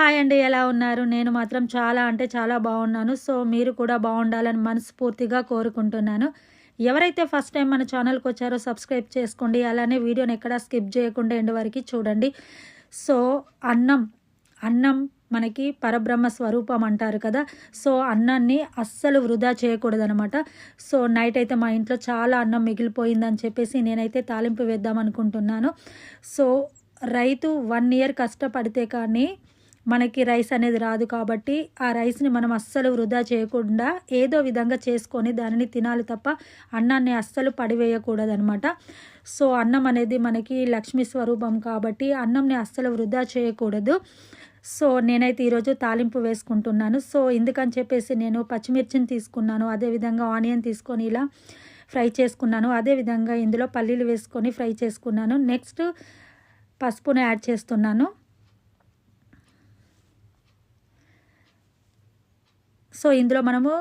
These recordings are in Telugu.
హాయ్ అండి ఎలా ఉన్నారు? నేను మాత్రం చాలా అంటే చాలా బాగున్నాను. సో మీరు కూడా బాగుండాలని మనస్ఫూర్తిగా కోరుకుంటున్నాను. ఎవరైతే ఫస్ట్ టైం మన ఛానల్కి వచ్చారో సబ్స్క్రైబ్ చేసుకోండి. అలానే వీడియోని ఎక్కడా స్కిప్ చేయకుండా ఎండ్ వరకు చూడండి. సో అన్నం అన్నం మనకి పరబ్రహ్మ స్వరూపం అంటారు కదా. సో అన్నాన్ని అస్సలు వృధా చేయకూడదనమాట. సో నైట్ అయితే మా ఇంట్లో చాలా అన్నం మిగిలిపోయిందని చెప్పేసి నేనైతే తాలింపు వేద్దాం అనుకుంటున్నాను. సో రైతు వన్ ఇయర్ కష్టపడితే కానీ మనకి రైస్ అనేది రాదు కాబట్టి ఆ రైస్ని మనం అస్సలు వృధా చేయకుండా ఏదో విధంగా చేసుకొని దానిని తినాలి తప్ప అన్నాన్ని అస్సలు పడివేయకూడదనమాట సో అన్నం అనేది మనకి లక్ష్మీ స్వరూపం కాబట్టి అన్నంని అస్సలు వృధా చేయకూడదు. సో నేనైతే ఈరోజు తాలింపు వేసుకుంటున్నాను. సో ఎందుకని చెప్పేసి నేను పచ్చిమిర్చిని తీసుకున్నాను. అదేవిధంగా ఆనియన్ తీసుకొని ఇలా ఫ్రై చేసుకున్నాను. అదేవిధంగా ఇందులో పల్లీలు వేసుకొని ఫ్రై చేసుకున్నాను. నెక్స్ట్ పసుపును యాడ్ చేస్తున్నాను. సో ఇందులో మనము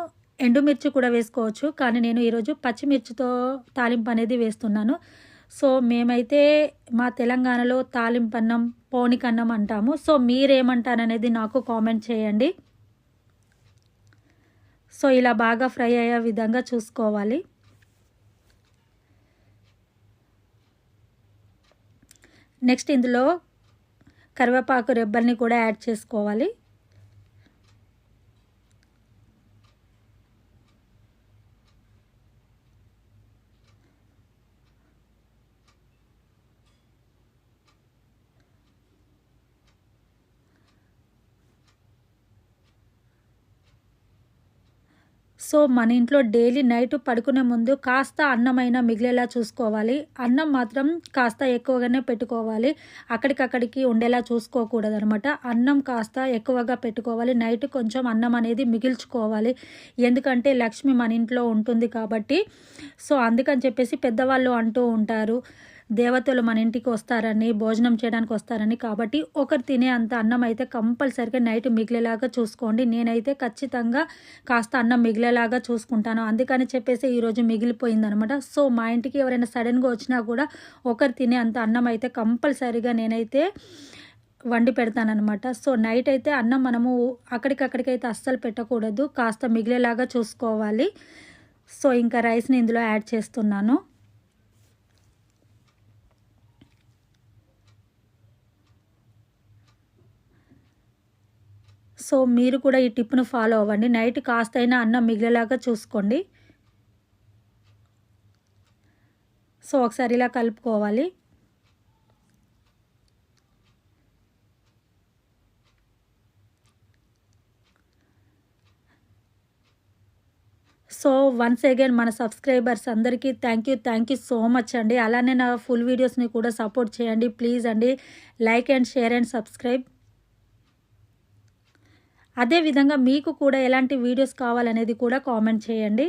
ఎండుమిర్చి కూడా వేసుకోవచ్చు. కానీ నేను ఈరోజు పచ్చిమిర్చితో తాలింపు అనేది వేస్తున్నాను. సో మేమైతే మా తెలంగాణలో తాలింపన్నం పోనికన్నం అంటాము. సో మీరేమంటారనేది నాకు కామెంట్ చేయండి. సో ఇలా బాగా ఫ్రై అయ్యే విధంగా చూసుకోవాలి. నెక్స్ట్ ఇందులో కరివేపాకు రెబ్బల్ని కూడా యాడ్ చేసుకోవాలి. సో మన ఇంట్లో డైలీ నైట్ పడుకునే ముందు కాస్త అన్నమైన మిగిలేలా చూసుకోవాలి. అన్నం మాత్రం కాస్త ఎక్కువగానే పెట్టుకోవాలి. అక్కడికక్కడికి ఉండేలా చూసుకోకూడదు అనమాట అన్నం కాస్త ఎక్కువగా పెట్టుకోవాలి. నైట్ కొంచెం అన్నం అనేది మిగిల్చుకోవాలి. ఎందుకంటే లక్ష్మి మన ఇంట్లో ఉంటుంది కాబట్టి. సో అందుకని చెప్పేసి పెద్దవాళ్ళు అంటూ ఉంటారు. దేవతలు మన ఇంటికి వస్తారని భోజనం చేయడానికి వస్తారని కాబట్టి ఒకరు తినే అంత అన్నం అయితే కంపల్సరిగా నైట్ మిగిలేలాగా చూసుకోండి. నేనైతే ఖచ్చితంగా కాస్త అన్నం మిగిలేలాగా చూసుకుంటాను. అందుకని చెప్పేసి ఈరోజు మిగిలిపోయిందనమాట. సో మా ఇంటికి ఎవరైనా సడన్గా వచ్చినా కూడా ఒకరు తినే అంత అన్నం అయితే కంపల్సరిగా నేనైతే వండి పెడతానమాట సో నైట్ అయితే అన్నం మనము అక్కడికక్కడికైతే అస్సలు పెట్టకూడదు. కాస్త మిగిలేలాగా చూసుకోవాలి. సో ఇంకా రైస్ని ఇందులో యాడ్ చేస్తున్నాను. సో మీరు కూడా ఈ టిప్ను ఫాలో అవ్వండి. నైట్ కాస్త అయినా అన్నం మిగిలేలాగా చూసుకోండి. సో ఒకసారి ఇలా కలుపుకోవాలి. సో వన్స్ అగైన్ మన సబ్స్క్రైబర్స్ అందరికీ thank you thank you so much అండి. అలానే నా ఫుల్ వీడియోస్ని కూడా సపోర్ట్ చేయండి. ప్లీజ్ అండి like and share and subscribe అదేవిధంగా మీకు కూడా ఎలాంటి వీడియోస్ కావాలనేది కూడా కామెంట్ చేయండి.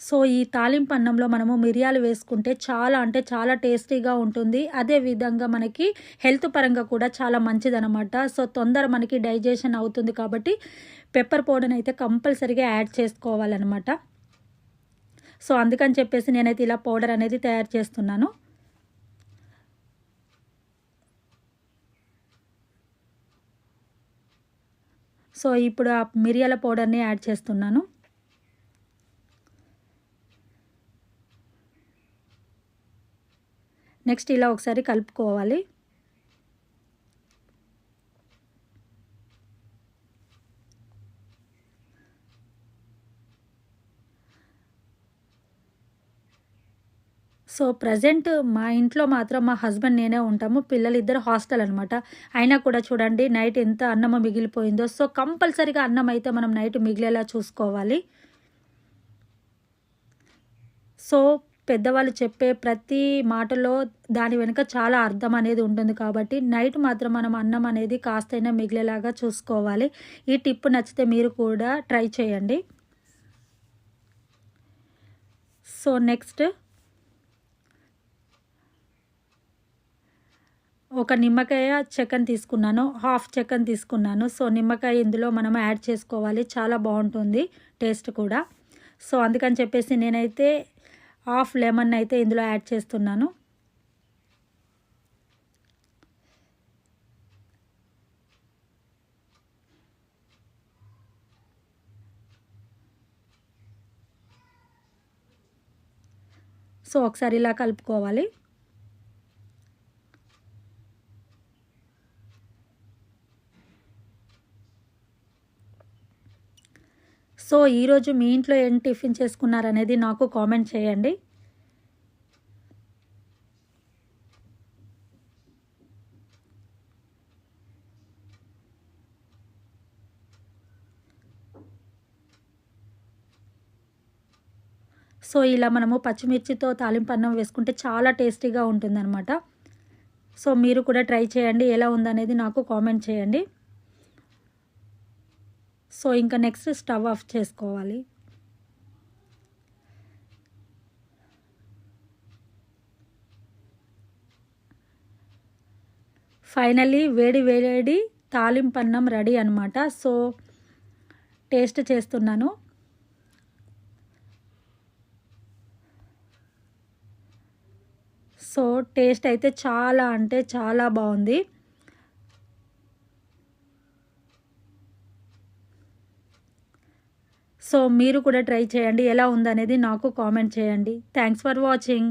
సో ఈ తాలింపు అన్నంలో మనము మిరియాలు వేసుకుంటే చాలా అంటే చాలా టేస్టీగా ఉంటుంది. అదేవిధంగా మనకి హెల్త్ పరంగా కూడా చాలా మంచిదనమాట సో తొందర మనకి డైజెషన్ అవుతుంది కాబట్టి పెప్పర్ పౌడర్ని అయితే కంపల్సరీగా యాడ్ చేసుకోవాలన్నమాట. సో అందుకని చెప్పేసి నేనైతే ఇలా పౌడర్ అనేది తయారు చేస్తున్నాను. సో ఇప్పుడు ఆ మిరియాల పౌడర్ని యాడ్ చేస్తున్నాను. నెక్స్ట్ ఇలా ఒకసారి కలుపుకోవాలి. సో ప్రజెంట్ మా ఇంట్లో మాత్రం మా హస్బెండ్ నేనే ఉంటాము. పిల్లలు ఇద్దరు హాస్టల్ అనమాట అయినా కూడా చూడండి నైట్ ఎంత అన్నం మిగిలిపోయిందో. సో కంపల్సరీగా అన్నం అయితే మనం నైట్ మిగిలేలా చూసుకోవాలి. సో పెద్దవాళ్ళు చెప్పే ప్రతి మాటలో దాని వెనుక చాలా అర్థం అనేది ఉంటుంది కాబట్టి నైట్ మాత్రం మనం అన్నం అనేది కాస్తైనా మిగిలేలాగా చూసుకోవాలి. ఈ టిప్ నచ్చితే మీరు కూడా ట్రై చేయండి. సో నెక్స్ట్ ఒక నిమ్మకాయ చెక్కని తీసుకున్నాను హాఫ్ చెక్కన్ తీసుకున్నాను. సో నిమ్మకాయ ఇందులో మనం యాడ్ చేసుకోవాలి. చాలా బాగుంటుంది టేస్ట్ కూడా. సో అందుకని చెప్పేసి నేనైతే హాఫ్ లెమన్ అయితే ఇందులో యాడ్ చేస్తున్నాను. సో ఒకసారి ఇలా కలుపుకోవాలి. సో ఈరోజు మీ ఇంట్లో ఏం టిఫిన్ చేసుకున్నారనేది నాకు కామెంట్ చేయండి. సో ఇలా మనము పచ్చిమిర్చితో తాలింపు అన్నం వేసుకుంటే చాలా టేస్టీగా ఉంటుందన్నమాట. సో మీరు కూడా ట్రై చేయండి ఎలా ఉందనేది నాకు కామెంట్ చేయండి. సో ఇంకా నెక్స్ట్ స్టవ్ ఆఫ్ చేసుకోవాలి. ఫైనలీ వేడి వేడి తాలింపు అన్నం రెడీ అనమాట సో టేస్ట్ చేస్తున్నాను. సో టేస్ట్ అయితే చాలా అంటే చాలా బాగుంది. సో మీరు కూడా ట్రై చేయండి. ఎలా ఉందనేది నాకు కామెంట్ చేయండి. Thanks for watching